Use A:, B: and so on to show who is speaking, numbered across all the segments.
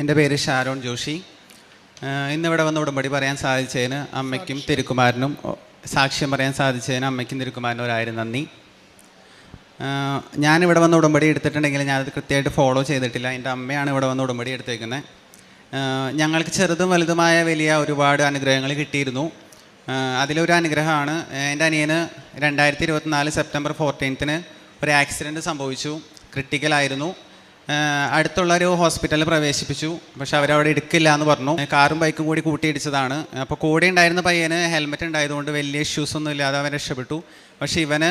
A: എന്റെ പേര് ഷാരോൺ ജോഷി. ഇന്നിവിടെ വന്ന് ഉടമ്പടി പറയാൻ സാധിച്ചതിന് അമ്മയ്ക്കും തിരുക്കുമാരനും സാക്ഷ്യം പറയാൻ സാധിച്ചതിന് അമ്മയ്ക്കും തിരുക്കുമാരനും ഒരായിരം നന്ദി. ഞാനിവിടെ വന്ന് ഉടമ്പടി എടുത്തിട്ടുണ്ടെങ്കിൽ ഞാനത് കൃത്യമായിട്ട് ഫോളോ ചെയ്തിട്ടില്ല. എന്റെ അമ്മയാണ് ഇവിടെ വന്ന് ഉടമ്പടി എടുത്തേക്കുന്നത്. ഞങ്ങൾക്ക് ചെറുതും വലുതുമായ വലിയ ഒരുപാട് അനുഗ്രഹങ്ങൾ കിട്ടിയിരുന്നു. അതിലൊരു അനുഗ്രഹമാണ് എന്റെ അനിയന് രണ്ടായിരത്തി ഇരുപത്തിനാല് സെപ്റ്റംബർ ഫോർട്ടീൻത്തിന് ഒരു ആക്സിഡന്റ് സംഭവിച്ചു. ക്രിട്ടിക്കലായിരുന്നു അടുത്തുള്ള ഒരു ഹോസ്പിറ്റലിൽ പ്രവേശിപ്പിച്ചു. പക്ഷെ അവരവിടെ എടുക്കില്ല എന്ന് പറഞ്ഞു. കാറും ബൈക്കും കൂടി കൂട്ടിയിടിച്ചതാണ് അപ്പോൾ കൂടെ ഉണ്ടായിരുന്ന പയ്യന് ഹെൽമെറ്റ് ഉണ്ടായതുകൊണ്ട് വലിയ ഇഷ്യൂസ് ഒന്നും ഇല്ലാതെ അവൻ രക്ഷപ്പെട്ടു. പക്ഷേ ഇവന്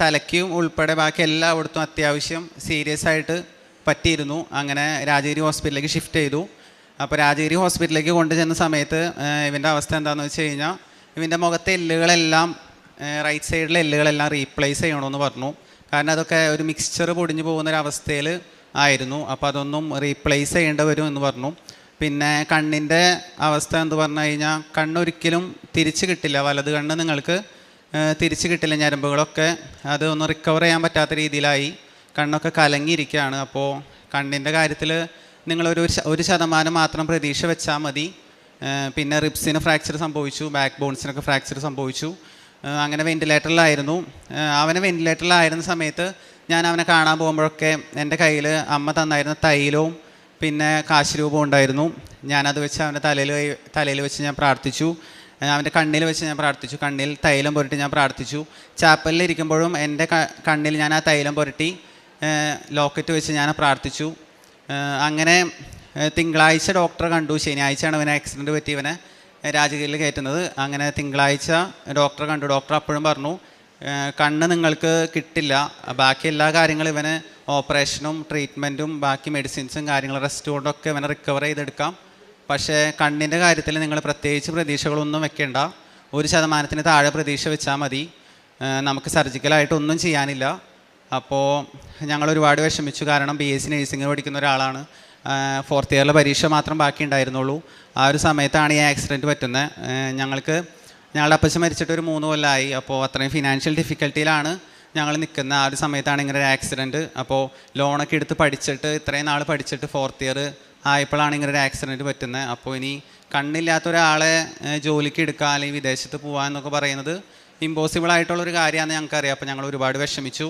A: തലയ്ക്കും ഉൾപ്പെടെ ബാക്കി എല്ലായിടത്തും അത്യാവശ്യം സീരിയസ് ആയിട്ട് പറ്റിയിരുന്നു. അങ്ങനെ രാജഗിരി ഹോസ്പിറ്റലിലേക്ക് ഷിഫ്റ്റ് ചെയ്തു. അപ്പോൾ രാജഗിരി ഹോസ്പിറ്റലിലേക്ക് കൊണ്ടുചെന്ന സമയത്ത് ഇവന്റെ അവസ്ഥ എന്താണെന്ന് വെച്ച് കഴിഞ്ഞാൽ ഇവന്റെ മുഖത്തെ എല്ലുകളെല്ലാം റൈറ്റ് സൈഡിലെ എല്ലുകളെല്ലാം റീപ്ലേസ് ചെയ്യണമെന്ന് പറഞ്ഞു. കാരണം അതൊക്കെ ഒരു മിക്സ്ചർ പൊടിഞ്ഞു പോകുന്ന ഒരു അവസ്ഥയിൽ ആയിരുന്നു. അപ്പോൾ അതൊന്നും റീപ്ലേസ് ചെയ്യേണ്ടി വരും എന്ന് പറഞ്ഞു. പിന്നെ കണ്ണിന്റെ അവസ്ഥ എന്ന് പറഞ്ഞു കഴിഞ്ഞാൽ കണ്ണൊരിക്കലും തിരിച്ച് കിട്ടില്ല. വലത് കണ്ണ് നിങ്ങൾക്ക് തിരിച്ചു കിട്ടില്ല. ഞരമ്പുകളൊക്കെ അത് ഒന്ന് റിക്കവർ ചെയ്യാൻ പറ്റാത്ത രീതിയിലായി. കണ്ണൊക്കെ കലങ്ങിയിരിക്കുകയാണ്. അപ്പോൾ കണ്ണിന്റെ കാര്യത്തിൽ നിങ്ങളൊരു ഒരു ശതമാനം മാത്രം പ്രതീക്ഷ വെച്ചാൽ മതി. പിന്നെ റിബ്സിന് ഫ്രാക്ചർ സംഭവിച്ചു. ബാക്ക് ബോൺസിനൊക്കെ ഫ്രാക്ചർ സംഭവിച്ചു. അങ്ങനെ വെന്റിലേറ്ററിലായിരുന്നു അവന് വെന്റിലേറ്ററിലായിരുന്ന സമയത്ത് ഞാൻ അവനെ കാണാൻ പോകുമ്പോഴൊക്കെ എന്റെ കയ്യിൽ അമ്മ തന്നായിരുന്ന തൈലവും പിന്നെ കാശ് രൂപവും ഉണ്ടായിരുന്നു. ഞാനത് വെച്ച് അവന്റെ തലയിൽ തലയിൽ വെച്ച് ഞാൻ പ്രാർത്ഥിച്ചു. അവന്റെ കണ്ണിൽ വെച്ച് ഞാൻ പ്രാർത്ഥിച്ചു. കണ്ണിൽ തൈലം പുരട്ടി ഞാൻ പ്രാർത്ഥിച്ചു. ചാപ്പലിൽ ഇരിക്കുമ്പോഴും എന്റെ കണ്ണിൽ ഞാൻ ആ തൈലം പുരട്ടി ലോക്കറ്റ് വെച്ച് ഞാൻ പ്രാർത്ഥിച്ചു. അങ്ങനെ തിങ്കളാഴ്ച ഡോക്ടറെ കണ്ടു. ശനിയാഴ്ചയാണ് അവനെ ആക്സിഡന്റ് പറ്റി ഇവനെ രാജഗിരിയിൽ കയറ്റുന്നത്. അങ്ങനെ തിങ്കളാഴ്ച ഡോക്ടറെ കണ്ടു. ഡോക്ടർ അപ്പോഴും പറഞ്ഞു കണ്ണ് നിങ്ങൾക്ക് കിട്ടില്ല. ബാക്കി എല്ലാ കാര്യങ്ങളും ഇവന് ഓപ്പറേഷനും ട്രീറ്റ്മെന്റും ബാക്കി മെഡിസിൻസും കാര്യങ്ങളും റെസ്റ്റ് കൊണ്ടൊക്കെ ഇവനെ റിക്കവർ ചെയ്തെടുക്കാം. പക്ഷേ കണ്ണിന്റെ കാര്യത്തിൽ നിങ്ങൾ പ്രത്യേകിച്ച് പ്രതീക്ഷകളൊന്നും വെക്കേണ്ട. ഒരു ശതമാനത്തിന് താഴെ പ്രതീക്ഷ വെച്ചാൽ മതി. നമുക്ക് സർജിക്കലായിട്ടൊന്നും ചെയ്യാനില്ല. അപ്പോൾ ഞങ്ങൾ ഒരുപാട് വിഷമിച്ചു. കാരണം ബി എസ് സി നഴ്സിംഗ് പഠിക്കുന്ന ഒരാളാണ്. ഫോർത്ത് ഇയറിലെ പരീക്ഷ മാത്രം ബാക്കി ഉണ്ടായിരുന്നുള്ളൂ ആ ഒരു സമയത്താണ് ഈ ആക്സിഡന്റ് പറ്റുന്നത് ഞങ്ങൾക്ക് ഞങ്ങളുടെ അപ്പച്ച മരിച്ചിട്ട് ഒരു മൂന്ന് കൊല്ലമായി അപ്പോൾ അത്രയും ഫിനാൻഷ്യൽ ഡിഫിക്കൽട്ടിയിലാണ് ഞങ്ങൾ നിൽക്കുന്ന ആ ഒരു സമയത്താണ് ഇങ്ങനെ ഒരു ആക്സിഡന്റ് അപ്പോൾ ലോണൊക്കെ എടുത്ത് പഠിച്ചിട്ട് ഇത്രയും നാൾ പഠിച്ചിട്ട് ഫോർത്ത് ഇയർ ആയപ്പോഴാണ് ഇങ്ങനെ ഒരു ആക്സിഡന്റ് പറ്റുന്നത് അപ്പോൾ ഇനി കണ്ണില്ലാത്ത ഒരാളെ ജോലിക്ക് എടുക്കുക അല്ലെങ്കിൽ വിദേശത്ത് പോകുക എന്നൊക്കെ പറയുന്നത് ഇമ്പോസിബിൾ ആയിട്ടുള്ളൊരു കാര്യമാണെന്ന് ഞങ്ങൾക്കറിയാം. അപ്പോൾ ഞങ്ങൾ ഒരുപാട് വിഷമിച്ചു.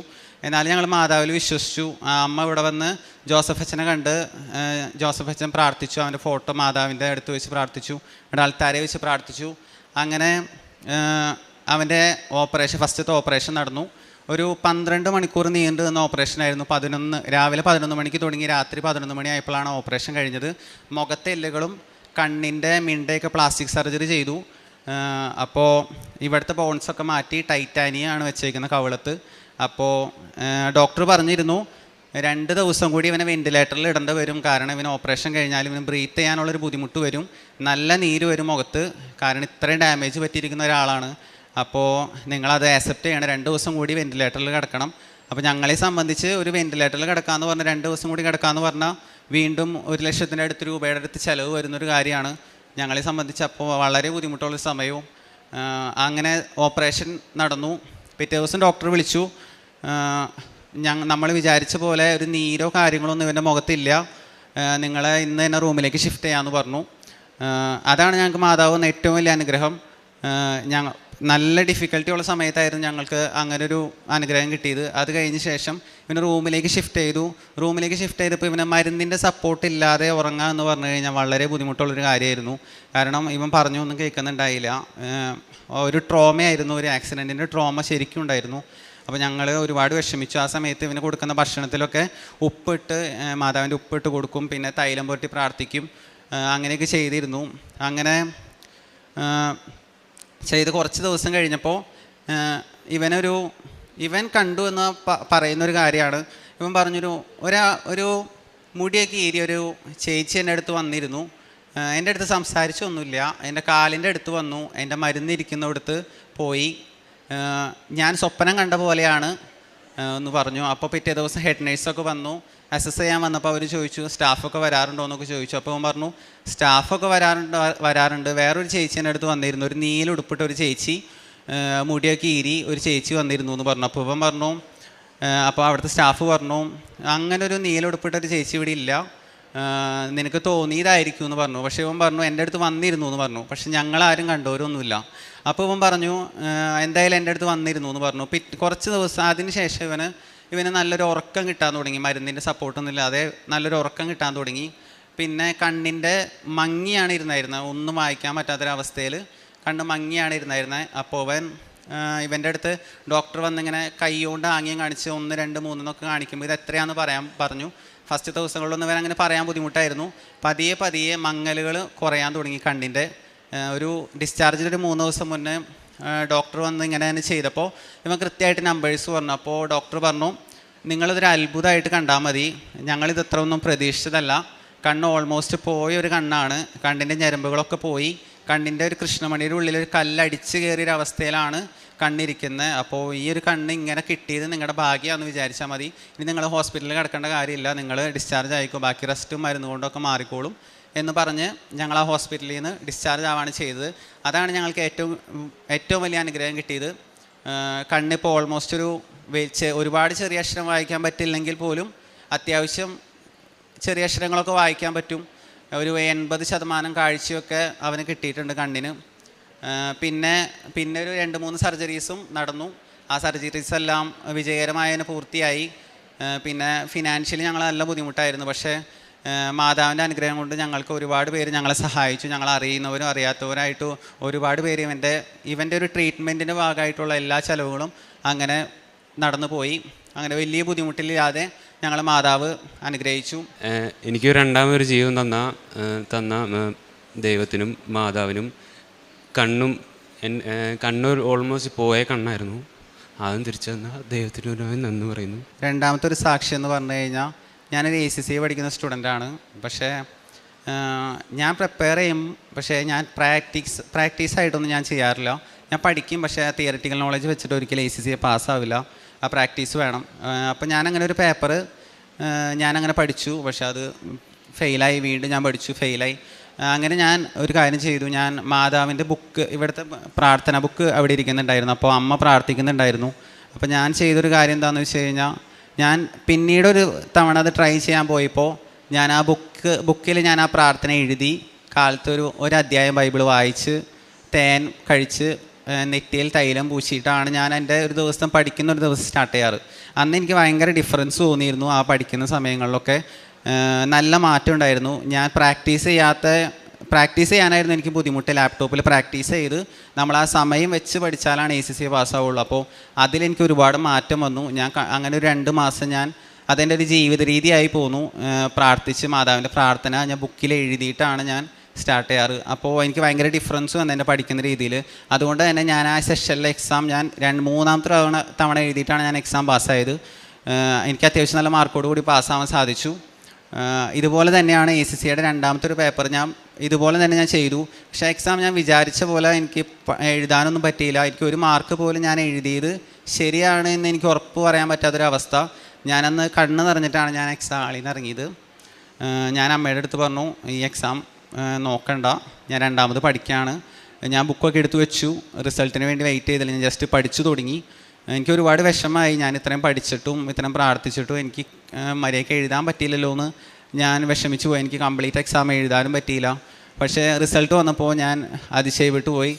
A: എന്നാലും ഞങ്ങൾ മാതാവിൽ വിശ്വസിച്ചു. ആ അമ്മ ഇവിടെ വന്ന് ജോസഫ് അച്ഛനെ കണ്ട് ജോസഫ് അച്ഛൻ പ്രാർത്ഥിച്ചു. അവന്റെ ഫോട്ടോ മാതാവിന്റെ അടുത്ത് വെച്ച് പ്രാർത്ഥിച്ചു. ഇവിടെ ആൾത്താരെ വെച്ച് പ്രാർത്ഥിച്ചു. അങ്ങനെ അവന്റെ ഓപ്പറേഷൻ ഫസ്റ്റത്തെ ഓപ്പറേഷൻ നടന്നു. ഒരു പന്ത്രണ്ട് മണിക്കൂർ നീണ്ടു നിന്ന ഓപ്പറേഷൻ ആയിരുന്നു. പതിനൊന്ന് രാവിലെ പതിനൊന്ന് മണിക്ക് തുടങ്ങി. രാത്രി പതിനൊന്ന് മണി ആയപ്പോഴാണ് ഓപ്പറേഷൻ കഴിഞ്ഞത്. മുഖത്തെ എല്ലുകളും കണ്ണിന്റെ മിണ്ടയൊക്കെ പ്ലാസ്റ്റിക് സർജറി ചെയ്തു. അപ്പോൾ ഇവിടുത്തെ ബോൺസൊക്കെ മാറ്റി ടൈറ്റാനിയാണ് വെച്ചേക്കുന്നത് കവിളത്ത്. അപ്പോൾ ഡോക്ടർ പറഞ്ഞിരുന്നു രണ്ട് ദിവസം കൂടി ഇവനെ വെന്റിലേറ്ററിൽ ഇടേണ്ട വരും. കാരണം ഇവന് ഓപ്പറേഷൻ കഴിഞ്ഞാൽ ഇവന് ബ്രീത്ത് ചെയ്യാനുള്ളൊരു ബുദ്ധിമുട്ട് വരും. നല്ല നീര് വരും മുഖത്ത്. കാരണം ഇത്രയും ഡാമേജ് പറ്റിയിരിക്കുന്ന ഒരാളാണ്. അപ്പോൾ നിങ്ങളത് ആക്സെപ്റ്റ് ചെയ്യണം. രണ്ട് ദിവസം കൂടി വെന്റിലേറ്ററിൽ കിടക്കണം. അപ്പോൾ ഞങ്ങളെ സംബന്ധിച്ച് ഒരു വെന്റിലേറ്ററിൽ കിടക്കാമെന്ന് പറഞ്ഞാൽ രണ്ട് ദിവസം കൂടി കിടക്കാമെന്ന് പറഞ്ഞാൽ വീണ്ടും ഒരു ലക്ഷത്തിന്റെ അടുത്ത് രൂപയുടെ അടുത്ത് ചിലവ് വരുന്നൊരു കാര്യമാണ്. ഞങ്ങളെ സംബന്ധിച്ച് അപ്പോൾ വളരെ ബുദ്ധിമുട്ടുള്ള സമയവും അങ്ങനെ ഓപ്പറേഷൻ നടന്നു. പിറ്റേ ദിവസം ഡോക്ടർ വിളിച്ചു. ഞങ്ങൾ നമ്മൾ വിചാരിച്ച പോലെ ഒരു നീരോ കാര്യങ്ങളൊന്നും ഇവന്റെ മുഖത്തില്ല. നിങ്ങളെ ഇന്ന് തന്നെ റൂമിലേക്ക് ഷിഫ്റ്റ് ചെയ്യാമെന്ന് പറഞ്ഞു. അതാണ് ഞങ്ങൾക്ക് മാതാവ് എന്ന ഏറ്റവും വലിയ അനുഗ്രഹം. ഞങ്ങൾ നല്ല ഡിഫിക്കൽട്ടി ഉള്ള സമയത്തായിരുന്നു ഞങ്ങൾക്ക് അങ്ങനെ ഒരു അനുഗ്രഹം കിട്ടിയത്. അത് കഴിഞ്ഞ ശേഷം ഇവനെ റൂമിലേക്ക് ഷിഫ്റ്റ് ചെയ്തു. റൂമിലേക്ക് ഷിഫ്റ്റ് ചെയ്തപ്പോൾ ഇവനെ മരുന്നിന്റെ സപ്പോർട്ട് ഇല്ലാതെ ഉറങ്ങുക എന്ന് പറഞ്ഞു കഴിഞ്ഞാൽ വളരെ ബുദ്ധിമുട്ടുള്ളൊരു കാര്യമായിരുന്നു. കാരണം ഇവൻ പറഞ്ഞു ഒന്നും കേൾക്കുന്നുണ്ടായില്ല ഒരു ട്രോമയായിരുന്നു ഒരു ആക്സിഡന്റിന്റെ ട്രോമ ശരിക്കും ഉണ്ടായിരുന്നു. അപ്പോൾ ഞങ്ങൾ ഒരുപാട് വിഷമിച്ചു. ആ സമയത്ത് ഇവന് കൊടുക്കുന്ന ഭക്ഷണത്തിലൊക്കെ ഉപ്പിട്ട് മാതാവിന്റെ ഉപ്പിട്ട് കൊടുക്കും. പിന്നെ തൈലം പുരട്ടി പ്രാർത്ഥിക്കും. അങ്ങനെയൊക്കെ ചെയ്തിരുന്നു. അങ്ങനെ ചെയ്ത് കുറച്ച് ദിവസം കഴിഞ്ഞപ്പോൾ ഇവനൊരു ഇവൻ കണ്ടു എന്ന് പറയുന്നൊരു കാര്യമാണ്. ഇവൻ പറഞ്ഞൊരു ഒരാ ഒരു മുടിയൊക്കെ ഏരിയ ഒരു ചേച്ചി എന്റെ അടുത്ത് വന്നിരുന്നു. എന്റെ അടുത്ത് സംസാരിച്ചൊന്നുമില്ല. എന്റെ കാലിന്റെ അടുത്ത് വന്നു. എന്റെ മരുന്നിരിക്കുന്നിടത്ത് പോയി. ഞാൻ സ്വപ്നം കണ്ട പോലെയാണ് എന്ന് പറഞ്ഞു. അപ്പോൾ പിറ്റേ ദിവസം ഹെഡ് നേഴ്സൊക്കെ വന്നു. അസസ് ചെയ്യാൻ വന്നപ്പോൾ അവർ ചോദിച്ചു സ്റ്റാഫൊക്കെ വരാറുണ്ടോ? എന്നൊക്കെ ചോദിച്ചു. അപ്പോൾ അവൻ പറഞ്ഞു സ്റ്റാഫൊക്കെ വരാറുണ്ട് വരാറുണ്ട്. വേറൊരു ചേച്ചീന്റെ അടുത്ത് വന്നിരുന്നു. ഒരു നീല ഉടുപ്പിട്ട ഒരു ചേച്ചി മുടിയൊക്കെ ഈരി ഒരു ചേച്ചി വന്നിരുന്നു എന്ന് പറഞ്ഞു. അപ്പോൾ ഇവൻ പറഞ്ഞു അപ്പോൾ അവിടുത്തെ സ്റ്റാഫ് പറഞ്ഞു അങ്ങനെ ഒരു നീല ഉടുപ്പിട്ട ഒരു ചേച്ചി ഇവിടെ ഇല്ല. നിനക്ക് തോന്നിയതായിരിക്കും എന്ന് പറഞ്ഞു. പക്ഷേ ഇവൻ പറഞ്ഞു എന്റെ അടുത്ത് വന്നിരുന്നു എന്ന് പറഞ്ഞു. പക്ഷെ ഞങ്ങളാരും കണ്ടവരൊന്നുമില്ല. അപ്പോൾ ഇവൻ പറഞ്ഞു എന്തായാലും എന്റെ അടുത്ത് വന്നിരുന്നു എന്ന് പറഞ്ഞു. പിറ്റ് കുറച്ച് ദിവസം അതിന് ശേഷം ഇവന് ഇവന് നല്ലൊരു ഉറക്കം കിട്ടാൻ തുടങ്ങി. മരുന്നിന്റെ സപ്പോർട്ടൊന്നും ഇല്ലാതെ നല്ലൊരു ഉറക്കം കിട്ടാൻ തുടങ്ങി. പിന്നെ കണ്ണിന്റെ മങ്ങിയാണ് ഇരുന്നായിരുന്നത് ഒന്നും വായിക്കാൻ പറ്റാത്തൊരവസ്ഥയിൽ കണ്ണ് മങ്ങിയാണ് ഇരുന്നായിരുന്നത് അപ്പോൾ അവൻ ഇവന്റെ അടുത്ത് ഡോക്ടർ വന്നിങ്ങനെ കൈ കൊണ്ട് ആംഗ്യം കാണിച്ച് ഒന്ന് രണ്ട് മൂന്നെന്നൊക്കെ കാണിക്കുമ്പോൾ ഇത് എത്രയാണെന്ന് പറയാൻ പറഞ്ഞു. ഫസ്റ്റ് ദിവസങ്ങളിലൊന്നും ഇവൻ അങ്ങനെ പറയാൻ ബുദ്ധിമുട്ടായിരുന്നു. പതിയെ പതിയെ മങ്ങലുകൾ കുറയാൻ തുടങ്ങി കണ്ണിന്റെ. ഒരു ഡിസ്ചാർജിൽ ഒരു മൂന്ന് ദിവസം മുന്നേ ഡോക്ടർ വന്ന് ഇങ്ങനെ തന്നെ ചെയ്തപ്പോൾ ഇവൻ കൃത്യമായിട്ട് നമ്പേഴ്സ് പറഞ്ഞു. അപ്പോൾ ഡോക്ടർ പറഞ്ഞു നിങ്ങളിതൊരു അത്ഭുതമായിട്ട് കണ്ടാൽ മതി. ഞങ്ങളിത് ഇത്ര ഒന്നും പ്രതീക്ഷിച്ചതല്ല. കണ്ണ് ഓൾമോസ്റ്റ് പോയ ഒരു കണ്ണാണ്. കണ്ണിന്റെ ഞരമ്പുകളൊക്കെ പോയി. കണ്ണിന്റെ ഒരു കൃഷ്ണമണിയുടെ ഉള്ളിൽ ഒരു കല്ലടിച്ച് കയറിയൊരു അവസ്ഥയിലാണ് കണ്ണിരിക്കുന്നത് അപ്പോൾ ഈ ഒരു കണ്ണ് ഇങ്ങനെ കിട്ടിയത് നിങ്ങളുടെ ഭാഗ്യമാണെന്ന് വിചാരിച്ചാൽ മതി. ഇനി നിങ്ങൾ ഹോസ്പിറ്റലിൽ കിടക്കേണ്ട കാര്യമില്ല. നിങ്ങൾ ഡിസ്ചാർജ് ആയിക്കോ. ബാക്കി റെസ്റ്റും മരുന്ന് കൊണ്ടൊക്കെ മാറിക്കോളും. എന്ന് പറഞ്ഞ് ഞങ്ങൾ ആ ഹോസ്പിറ്റലിൽ നിന്ന് ഡിസ്ചാർജ് ആവാണ് ചെയ്തത്. അതാണ് ഞങ്ങൾക്ക് ഏറ്റവും ഏറ്റവും വലിയ അനുഗ്രഹം കിട്ടിയത്. കണ്ണിപ്പോൾ ഓൾമോസ്റ്റ് ഒരു ഒരുപാട് ചെറിയ അക്ഷരം വായിക്കാൻ പറ്റില്ലെങ്കിൽ പോലും അത്യാവശ്യം ചെറിയ അക്ഷരങ്ങളൊക്കെ വായിക്കാൻ പറ്റും. ഒരു എൺപത് ശതമാനം കാഴ്ചയൊക്കെ അവന് കിട്ടിയിട്ടുണ്ട് കണ്ണിന്. പിന്നെ പിന്നെ ഒരു രണ്ട് മൂന്ന് സർജറീസും നടന്നു. ആ സർജറീസ് എല്ലാം വിജയകരമായതിന് പൂർത്തിയായി. പിന്നെ ഫിനാൻഷ്യലി ഞങ്ങൾ നല്ല ബുദ്ധിമുട്ടായിരുന്നു. പക്ഷേ മാതാവിന്റെ അനുഗ്രഹം കൊണ്ട് ഞങ്ങൾക്ക് ഒരുപാട് പേര് ഞങ്ങളെ സഹായിച്ചു. ഞങ്ങൾ അറിയുന്നവരും അറിയാത്തവരായിട്ടും ഒരുപാട് പേര് ഇവന്റെ ഇവന്റെ ഒരു ട്രീറ്റ്മെന്റിന്റെ ഭാഗമായിട്ടുള്ള എല്ലാ ചിലവുകളും അങ്ങനെ നടന്നു പോയി. അങ്ങനെ വലിയ ബുദ്ധിമുട്ടില്ലാതെ ഞങ്ങളെ മാതാവ് അനുഗ്രഹിച്ചു.
B: എനിക്ക് രണ്ടാമതൊരു ജീവൻ തന്ന തന്ന ദൈവത്തിനും മാതാവിനും കണ്ണും കണ്ണൂർ ഓൾമോസ്റ്റ് പോയ കണ്ണായിരുന്നു. ആദ്യം തിരിച്ചു തന്ന ദൈവത്തിനൊരു നന്ദി പറയുന്നു.
A: രണ്ടാമത്തെ ഒരു സാക്ഷി എന്ന് പറഞ്ഞു കഴിഞ്ഞാൽ ഞാനൊരു എ സി സി പഠിക്കുന്ന സ്റ്റുഡന്റാണ് പക്ഷേ ഞാൻ പ്രിപ്പയർ ചെയ്യും. പക്ഷേ ഞാൻ പ്രാക്ടീസ് പ്രാക്ടീസ് ആയിട്ടൊന്നും ഞാൻ ചെയ്യാറില്ല. ഞാൻ പഠിക്കും പക്ഷേ തിയറിറ്റിക്കൽ നോളജ് വെച്ചിട്ട് ഒരിക്കലും എ സി സി പാസ്സാവില്ല ആ പ്രാക്ടീസ് വേണം. അപ്പോൾ ഞാനങ്ങനെ ഒരു പേപ്പർ ഞാനങ്ങനെ പഠിച്ചു. പക്ഷേ അത് ഫെയിലായി വീണ്ടും ഞാൻ പഠിച്ചു ഫെയിലായി അങ്ങനെ ഞാൻ ഒരു കാര്യം ചെയ്തു. ഞാൻ മാതാവിന്റെ ബുക്ക് ഇവിടുത്തെ പ്രാർത്ഥന ബുക്ക് അവിടെ ഇരിക്കുന്നുണ്ടായിരുന്നു. അപ്പോൾ അമ്മ പ്രാർത്ഥിക്കുന്നുണ്ടായിരുന്നു. അപ്പോൾ ഞാൻ ചെയ്തൊരു കാര്യം എന്താണെന്ന് വെച്ച് കഴിഞ്ഞാൽ ഞാൻ പിന്നീടൊരു തവണ അത് ട്രൈ ചെയ്യാൻ പോയപ്പോൾ ഞാൻ ആ ബുക്ക് ബുക്കിൽ ഞാൻ ആ പ്രാർത്ഥന എഴുതി കാലത്തൊരു ഒരു അധ്യായം ബൈബിൾ വായിച്ച് തേൻ കഴിച്ച് നെറ്റിയിൽ തൈലം പൂശിയിട്ടാണ് ഞാൻ എന്റെ ഒരു ദിവസം പഠിക്കുന്ന ഒരു ദിവസം സ്റ്റാർട്ട് ചെയ്യാറ്. അന്ന് എനിക്ക് ഭയങ്കര ഡിഫറൻസ് തോന്നിയിരുന്നു ആ പഠിക്കുന്ന സമയങ്ങളിലൊക്കെ. നല്ല മാറ്റം ഉണ്ടായിരുന്നു. ഞാൻ പ്രാക്ടീസ് ചെയ്യാത്ത പ്രാക്ടീസ് ചെയ്യാനായിരുന്നു എനിക്ക് ബുദ്ധിമുട്ട്. ലാപ്ടോപ്പിൽ പ്രാക്ടീസ് ചെയ്ത് നമ്മൾ ആ സമയം വെച്ച് പഠിച്ചാലാണ് എ സി സി പാസ്സാവുള്ളൂ. അപ്പോൾ അതിലെനിക്ക് ഒരുപാട് മാറ്റം വന്നു. ഞാൻ അങ്ങനെ ഒരു രണ്ട് മാസം ഞാൻ അതെന്റെ ഒരു ജീവിത രീതിയായി പോന്നു. പ്രാർത്ഥിച്ച് മാതാവിന്റെ പ്രാർത്ഥന ഞാൻ ബുക്കിൽ എഴുതിയിട്ടാണ് ഞാൻ സ്റ്റാർട്ട് ചെയ്യാറ്. അപ്പോൾ എനിക്ക് ഭയങ്കര ഡിഫറൻസ് വന്നു എന്റെ പഠിക്കുന്ന രീതിയിൽ. അതുകൊണ്ട് തന്നെ ഞാൻ ആ സെഷനിലെ എക്സാം ഞാൻ രണ്ട് മൂന്നാമത്തെ തവണ തവണ എഴുതിയിട്ടാണ് ഞാൻ എക്സാം പാസ്സായത്. എനിക്ക് അത്യാവശ്യം നല്ല മാർക്കോട് കൂടി പാസ്സാവാൻ സാധിച്ചു. ഇതുപോലെ തന്നെയാണ് എ സി സിയുടെ രണ്ടാമത്തെ ഒരു പേപ്പർ ഞാൻ ഇതുപോലെ തന്നെ ഞാൻ ചെയ്തു. പക്ഷേ എക്സാം ഞാൻ വിചാരിച്ച പോലെ എനിക്ക് എഴുതാനൊന്നും പറ്റിയില്ല. എനിക്ക് ഒരു മാർക്ക് പോലും ഞാൻ എഴുതിയത് ശരിയാണ് എന്ന് എനിക്ക് ഉറപ്പ് പറയാൻ പറ്റാത്തൊരവസ്ഥ. ഞാനന്ന് കണ്ണ് നിറഞ്ഞിട്ടാണ് ഞാൻ എക്സാം ആളിൽ നിന്ന് ഇറങ്ങിയത്. ഞാൻ അമ്മയുടെ അടുത്ത് പറഞ്ഞു ഈ എക്സാം നോക്കണ്ട. ഞാൻ രണ്ടാമത് പഠിക്കുകയാണ് ഞാൻ ബുക്കൊക്കെ എടുത്തു വെച്ചു. റിസൾട്ടിന് വേണ്ടി വെയിറ്റ് ചെയ്തില്ല. ഞാൻ ജസ്റ്റ് പഠിച്ചു തുടങ്ങി. എനിക്ക് ഒരുപാട് വിഷമമായി. ഞാൻ ഇത്രയും പഠിച്ചിട്ടും ഇത്രയും പ്രാർത്ഥിച്ചിട്ടും എനിക്ക് മര്യാദയ്ക്ക് എഴുതാൻ പറ്റിയില്ലല്ലോ എന്ന് ഞാൻ വിഷമിച്ചു പോയി. എനിക്ക് കംപ്ലീറ്റ് എക്സാം എഴുതാനും പറ്റിയില്ല. പക്ഷേ റിസൾട്ട് വന്നപ്പോൾ ഞാൻ അതിശയപ്പെട്ടു പോയി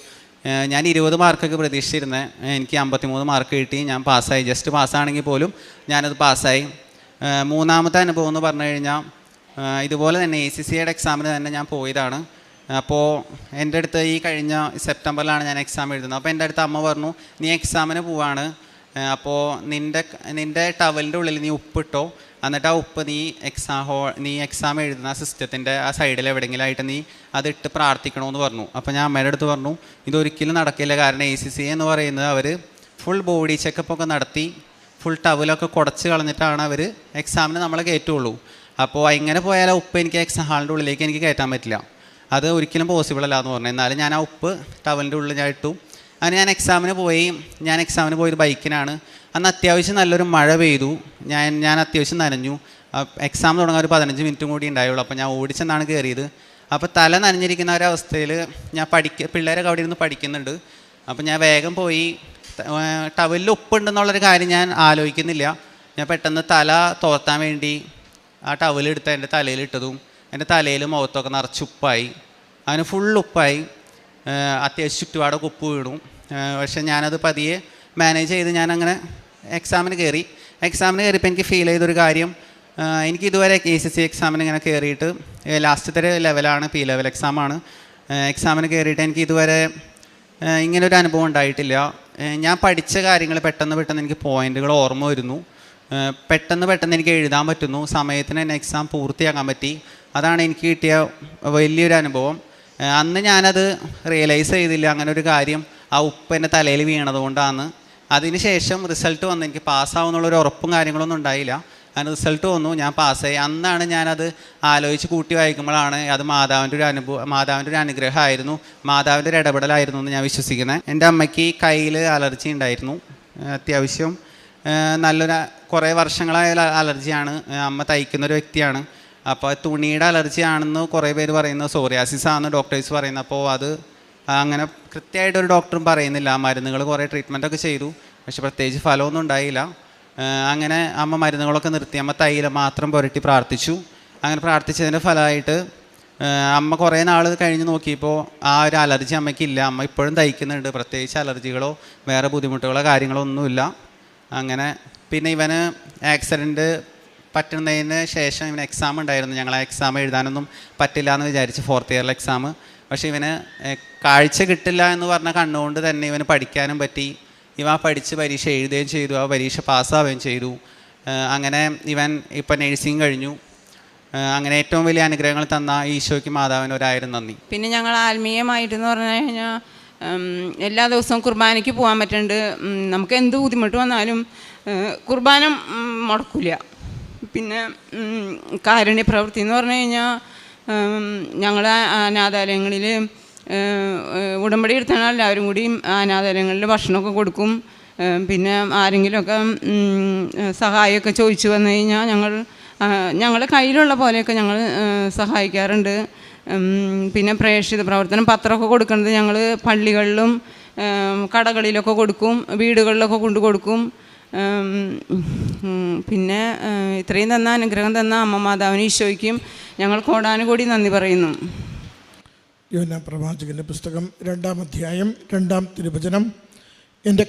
A: ഞാൻ ഇരുപത് മാർക്കൊക്കെ പ്രതീക്ഷിച്ചിരുന്നത് എനിക്ക് അമ്പത്തിമൂന്ന് മാർക്ക് കിട്ടി. ഞാൻ പാസ്സായി. ജസ്റ്റ് പാസ്സാണെങ്കിൽ പോലും ഞാനത് പാസ്സായി. മൂന്നാമത്തെ അനുഭവം എന്ന് പറഞ്ഞു കഴിഞ്ഞാൽ ഇതുപോലെ തന്നെ എ സി സിയുടെ എക്സാമിന് തന്നെ ഞാൻ പോയതാണ്. അപ്പോൾ എന്റെ അടുത്ത് ഈ കഴിഞ്ഞ സെപ്റ്റംബറിലാണ് ഞാൻ എക്സാം എഴുതുന്നത്. അപ്പോൾ എന്റെ അടുത്ത് അമ്മ പറഞ്ഞു നീ എക്സാമിന് പോവാണ്. അപ്പോൾ നിന്റെ നിന്റെ ടവലിന്റെ ഉള്ളിൽ നീ ഉപ്പിട്ടോ എന്നിട്ട് ആ ഉപ്പ് നീ എക്സാം ഹോ നീ എക്സാം എഴുതുന്ന സിസ്റ്റത്തിന്റെ ആ സൈഡിൽ എവിടെയെങ്കിലും ആയിട്ട് നീ അതിട്ട് പ്രാർത്ഥിക്കണമെന്ന് പറഞ്ഞു. അപ്പോൾ ഞാൻ അമ്മയുടെ അടുത്ത് പറഞ്ഞു ഇതൊരിക്കലും നടക്കില്ല. കാരണം എ സി സി എന്ന് പറയുന്നത് അവർ ഫുൾ ബോഡി ചെക്കപ്പ് ഒക്കെ നടത്തി ഫുൾ ടവലൊക്കെ കുടച്ച് കളഞ്ഞിട്ടാണ് അവർ എക്സാമിന് നമ്മളെ കയറ്റുള്ളൂ. അപ്പോൾ ഇങ്ങനെ പോയാൽ ആ ഉപ്പ് എനിക്ക് എക്സാം ഹാളിന്റെ ഉള്ളിലേക്ക് എനിക്ക് കയറ്റാൻ പറ്റില്ല. അത് ഒരിക്കലും പോസിബിൾ അല്ല എന്ന് പറഞ്ഞു. എന്നാലും ഞാൻ ആ ഉപ്പ് ടവലിന്റെ ഇട്ടു അങ്ങനെ ഞാൻ എക്സാമിന് പോയി. ഞാൻ എക്സാമിന് പോയത് ബൈക്കിനാണ് അന്ന് അത്യാവശ്യം നല്ലൊരു മഴ പെയ്തു. ഞാൻ ഞാൻ അത്യാവശ്യം നനഞ്ഞു. എക്സാം തുടങ്ങാൻ ഒരു പതിനഞ്ച് മിനിറ്റും കൂടി ഉണ്ടായുള്ളൂ. അപ്പോൾ ഞാൻ ഓടിച്ചെന്നാണ് കയറിയത് അപ്പോൾ തല നനഞ്ഞിരിക്കുന്ന ഒരവസ്ഥയിൽ ഞാൻ പഠിക്ക പിള്ളേരൊക്കെ അവിടെ ഇരുന്ന് പഠിക്കുന്നുണ്ട്. അപ്പോൾ ഞാൻ വേഗം പോയി. ടവലിൽ ഉപ്പുണ്ടെന്നുള്ളൊരു കാര്യം ഞാൻ ആലോചിക്കുന്നില്ല. ഞാൻ പെട്ടെന്ന് തല തോർത്താൻ വേണ്ടി ആ ടവലെടുത്ത് എന്റെ തലയിലിട്ടതും എന്റെ തലയിൽ മുഖത്തൊക്കെ നിറച്ച് ഉപ്പായി. അങ്ങനെ ഫുൾ ഉപ്പായി. അത്യാവശ്യം ചുറ്റുപാടൊക്കെ ഉപ്പ് വീണു. പക്ഷെ ഞാനത് പതിയെ മാനേജ് ചെയ്ത് ഞാനങ്ങനെ എക്സാമിന് കയറി എക്സാമിന് കയറിയപ്പോൾ എനിക്ക് ഫീൽ ചെയ്തൊരു കാര്യം എനിക്ക് ഇതുവരെ എ സി സി എക്സാമിന് ഇങ്ങനെ കയറിയിട്ട് ലാസ്റ്റത്തെ ലെവലാണ് പി ലെവൽ എക്സാമാണ് എക്സാമിന് കയറിയിട്ട് എനിക്ക് ഇതുവരെ ഇങ്ങനൊരു അനുഭവം ഉണ്ടായിട്ടില്ല. ഞാൻ പഠിച്ച കാര്യങ്ങൾ പെട്ടെന്ന് പെട്ടെന്ന് എനിക്ക് പോയിന്റുകൾ ഓർമ്മ വരുന്നു. പെട്ടെന്ന് പെട്ടെന്ന് എനിക്ക് എഴുതാൻ പറ്റുന്നു. സമയത്തിന് തന്നെ എക്സാം പൂർത്തിയാക്കാൻ പറ്റി. അതാണ് എനിക്ക് കിട്ടിയ വലിയൊരു അനുഭവം. അന്ന് ഞാനത് റിയലൈസ് ചെയ്തില്ല. അങ്ങനെ ഒരു കാര്യം ആ ഉപ്പ് എന്റെ തലയിൽ വീണതുകൊണ്ടാണ്. അതിനുശേഷം റിസൾട്ട് വന്ന്. എനിക്ക് പാസ്സാവുന്നുള്ളൊരു ഉറപ്പും കാര്യങ്ങളൊന്നും ഉണ്ടായില്ല. അതിന് റിസൾട്ട് വന്നു. ഞാൻ പാസ്സായി അന്നാണ് ഞാനത് ആലോചിച്ച് കൂട്ടി വായിക്കുമ്പോഴാണ് അത് മാതാവിന്റെ ഒരു അനുഭവം മാതാവിന്റെ ഒരു അനുഗ്രഹമായിരുന്നു. മാതാവിന്റെ ഒരു ഇടപെടലായിരുന്നു എന്ന് ഞാൻ വിശ്വസിക്കുന്നത് എന്റെ അമ്മയ്ക്ക് കയ്യിൽ അലർജി ഉണ്ടായിരുന്നു. അത്യാവശ്യം നല്ലൊരു കുറേ വർഷങ്ങളായ അലർജിയാണ് അമ്മ തയ്ക്കുന്ന ഒരു വ്യക്തിയാണ്. അപ്പോൾ തുണിയുടെ അലർജി ആണെന്ന് കുറേ പേര് പറയുന്നത് സോറിയാസിസ് ആണെന്ന് ഡോക്ടേഴ്സ് പറയുന്നത് അപ്പോൾ അത് അങ്ങനെ കൃത്യമായിട്ട് ഒരു ഡോക്ടറും പറയുന്നില്ല. മരുന്നുകൾ കുറേ ട്രീറ്റ്മെന്റ് ഒക്കെ ചെയ്തു. പക്ഷെ പ്രത്യേകിച്ച് ഫലമൊന്നും ഉണ്ടായില്ല. അങ്ങനെ അമ്മ മരുന്നുകളൊക്കെ നിർത്തി. അമ്മ തൈല മാത്രം പുരട്ടി പ്രാർത്ഥിച്ചു. അങ്ങനെ പ്രാർത്ഥിച്ചതിന്റെ ഫലമായിട്ട് അമ്മ കുറേ നാൾ കഴിഞ്ഞ് നോക്കിയപ്പോൾ ആ ഒരു അലർജി അമ്മയ്ക്കില്ല. അമ്മ ഇപ്പോഴും തയ്ക്കുന്നുണ്ട് പ്രത്യേകിച്ച് അലർജികളോ വേറെ ബുദ്ധിമുട്ടുകളോ കാര്യങ്ങളോ ഒന്നുമില്ല. അങ്ങനെ പിന്നെ ഇവന് ആക്സിഡന്റ് പറ്റുന്നതിന് ശേഷം ഇവന് എക്സാം ഉണ്ടായിരുന്നു. ഞങ്ങൾ ആ എക്സാം എഴുതാനൊന്നും പറ്റില്ല എന്ന് വിചാരിച്ച് ഫോർത്ത് ഇയറിലെ എക്സാം പക്ഷേ ഇവന് കാഴ്ച കിട്ടില്ല എന്ന് പറഞ്ഞ കണ്ണുകൊണ്ട് തന്നെ ഇവന് പഠിക്കാനും പറ്റി. ഇവ പഠിച്ച് പരീക്ഷ എഴുതുകയും ചെയ്തു. ആ പരീക്ഷ പാസ്സാവുകയും ചെയ്തു. അങ്ങനെ ഇവൻ ഇപ്പം നഴ്സിംഗ് കഴിഞ്ഞു. അങ്ങനെ ഏറ്റവും വലിയ അനുഗ്രഹങ്ങൾ തന്ന ഈശോയ്ക്ക് മാതാവിന് നന്ദി.
C: പിന്നെ ഞങ്ങൾ ആത്മീയമായിട്ടെന്ന് പറഞ്ഞു കഴിഞ്ഞാൽ എല്ലാ ദിവസവും കുർബാനയ്ക്ക് പോകാൻ പറ്റുന്നുണ്ട് നമുക്ക് എന്ത് ബുദ്ധിമുട്ട് വന്നാലും കുർബാന മുടക്കില്ല പിന്നെ കാരുണ്യ പ്രവൃത്തി എന്ന് പറഞ്ഞു കഴിഞ്ഞാൽ ഞങ്ങളെ അനാഥാലയങ്ങളിൽ ഉടമ്പടി എടുത്താണ് എല്ലാവരും കൂടി അനാഥാലയങ്ങളിൽ ഭക്ഷണമൊക്കെ കൊടുക്കും. പിന്നെ ആരെങ്കിലുമൊക്കെ സഹായമൊക്കെ ചോദിച്ചു വന്നു കഴിഞ്ഞാൽ ഞങ്ങൾ ഞങ്ങളുടെ കയ്യിലുള്ള പോലെയൊക്കെ ഞങ്ങൾ സഹായിക്കാറുണ്ട്. പിന്നെ പ്രേക്ഷിത പ്രവർത്തനം പത്രമൊക്കെ കൊടുക്കുന്നത് ഞങ്ങൾ പള്ളികളിലും കടകളിലൊക്കെ കൊടുക്കും വീടുകളിലൊക്കെ കൊണ്ടു കൊടുക്കും. പിന്നെ ഇത്രയും തന്ന അനുഗ്രഹം തന്ന അമ്മ മാതാവിന് ഈശോയ്ക്കും ഞങ്ങൾ കോടാനുകൂടി നന്ദി പറയുന്നു.
D: യോന പ്രവാചകന്റെ പുസ്തകം രണ്ടാം അധ്യായം രണ്ടാം തിരുവചനം. എന്റെ